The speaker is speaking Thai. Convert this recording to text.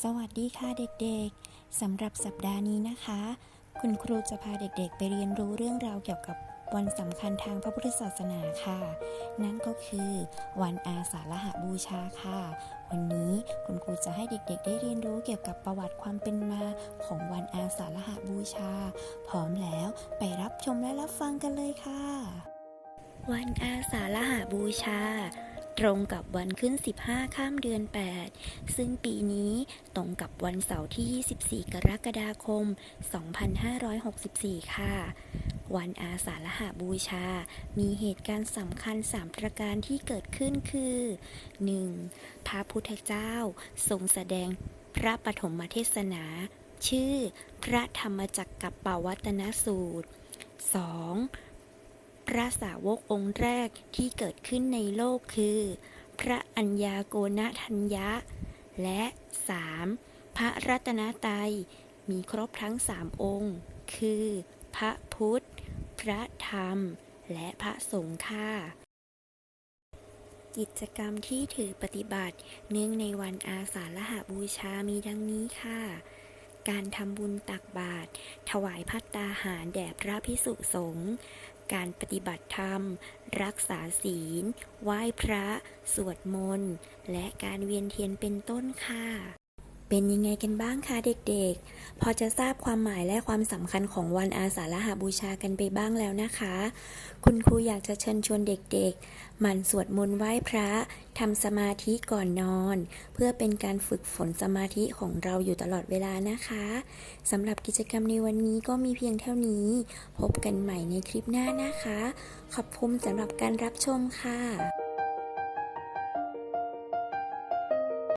สวัสดีค่ะเด็กๆ สำหรับสัปดาห์นี้นะคะ คุณครูจะพาเด็กๆ ไปเรียนรู้เรื่องราวเกี่ยวกับวันสำคัญทางพระพุทธศาสนาค่ะ นั่นก็คือวันอาสาฬหาบูชาค่ะ วันนี้คุณครูจะให้เด็กๆ ได้เรียนรู้เกี่ยวกับประวัติความเป็นมาของวันอาสาฬหาบูชา พร้อมแล้วไปรับชมและรับฟังกันเลยค่ะ วันอาสาฬหาบูชา ตรงกับวันขึ้น 15 ข้ามเดือน 8 ซึ่งปีนี้ตรงกับวันเสาร์ที่ 24 กรกฎาคม 2564 ค่ะ วันอาสาฬหบูชา มีเหตุการณ์สำคัญ 3 ประการที่เกิดขึ้นคือ 1. พระพุทธเจ้า ทรงแสดงพระปฐมเทศนา ชื่อ พระธรรมจักรกับปวัตนสูตร 2. พระสาวกองค์แรกที่เกิดขึ้นในโลกคือ พระอัญญาโกณทัญญะ และ 3. พระรัตนตรัยมีครบทั้งสามองค์ คือ พระพุทธ พระธรรม และพระสงฆ์ค่ะกิจกรรมที่ถือปฏิบัติ เนื่องในวันอาสาฬหบูชามีดังนี้ค่ะ การทำบุญตักบาตร ถวายพัตตาหารแด่พระพิสุสงฆ์ การปฏิบัติธรรม รักษาศีล ไหว้พระ สวดมนต์ และการเวียนเทียนเป็นต้นค่ะ เป็นยังไงกันบ้างคะเด็กๆ พอจะทราบความหมายและความสำคัญของวันอาสาฬหบูชากันไปบ้างแล้วนะคะ คุณครูอยากจะเชิญชวนเด็กๆหมั่นสวดมนต์ไหว้พระทำสมาธิก่อนนอน เพื่อเป็นการฝึกฝนสมาธิของเราอยู่ตลอดเวลานะคะสำหรับกิจกรรมในวันนี้ก็มีเพียงเท่านี้ พบกันใหม่ในคลิปหน้านะคะ ขอบคุณสำหรับการรับชมค่ะ